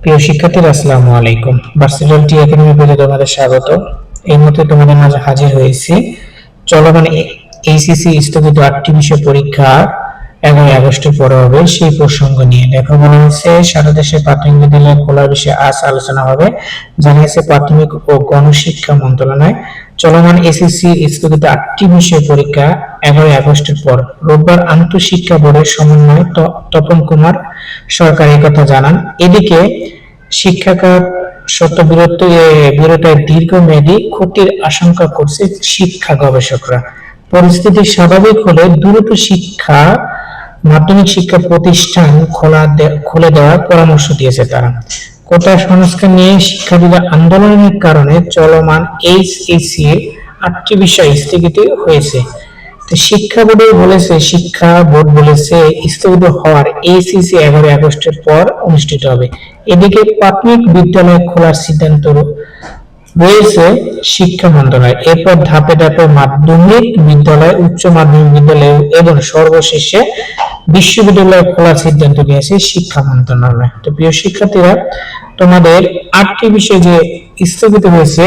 প্রিয় শিক্ষার্থীরা, আসসালামু আলাইকুম। ভার্সিটাল টি একাডেমি পেজে তোমাদের স্বাগত। এই মুহূর্তে তোমাদের মাঝে হাজির হয়েছি চলমান এইসিসি স্থগিত আটটি বিষয় পরীক্ষা এগারোই আগস্টের পরে হবে সেই প্রসঙ্গ নিয়ে দেখো মনে হচ্ছে সারা দেশে প্রাথমিক বিদ্যালয় খোলার বিষয়ে আজ আলোচনা হবে। জানিয়েছে প্রাথমিক ও গণশিক্ষা মন্ত্রণালয় চলমান এসএসসি স্থগিত আটটি বিষয় পরীক্ষা এগারোই আগস্টের পর রোববার আন্তঃশিক্ষা বোর্ডের সমন্বয় তপন কুমার সরকার কথা জানান। এদিকে সত্য বিরত বিরতায় দীর্ঘমেয়াদী ক্ষতির আশঙ্কা করছে শিক্ষা গবেষকরা। পরিস্থিতি স্বাভাবিক হলে দ্রুত শিক্ষা, মাধ্যমিক শিক্ষা প্রতিষ্ঠান খোলা খুলে দেওয়ার পরামর্শ দিয়েছে তারা। কোটা সংস্কার নিয়ে শিক্ষার্থীদের আন্দোলনের কারণে চলমান এইচএসসি এর আটটি বিষয় স্থগিত হয়েছে। শিক্ষা বোর্ড বলেছে, শিক্ষা বোর্ড বলেছে স্থগিত হওয়ার এইচএসসি এগারোই আগস্টের পর অনুষ্ঠিত হবে। এদিকে প্রাথমিক বিদ্যালয় খোলার সিদ্ধান্ত রয়েছে শিক্ষা মন্ত্রণালয়। এরপর ধাপে ধাপে মাধ্যমিক বিদ্যালয়, উচ্চ মাধ্যমিক বিদ্যালয় এবং সর্বশেষে বিশ্ববিদ্যালয় খোলার সিদ্ধান্ত নিয়েছে শিক্ষা মন্ত্রণালয়। তো প্রিয় শিক্ষার্থীরা, তোমাদের আটটি বিষয়ে যে স্থগিত হয়েছে,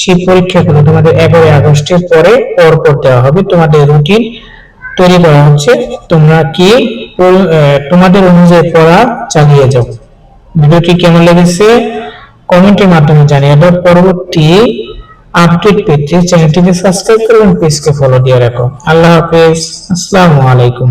সেই পরীক্ষাগুলো তোমাদের এগারোই আগস্টের পরে পর পর দেওয়া হবে। তোমাদের রুটিন তৈরি করা হচ্ছে। তোমরা কি তোমাদের অনুযায়ী পড়া চালিয়ে যাও। ভিডিওটি কেমন লেগেছে কমেন্টের মাধ্যমে জানিয়ে দাও। পরবর্তী আপডেট পেতে চ্যানেলটিকে সাবস্ক্রাইব করুন পেজকে ফলো দিয়ে রাখো। আল্লাহ হাফেজ। আসসালামু আলাইকুম।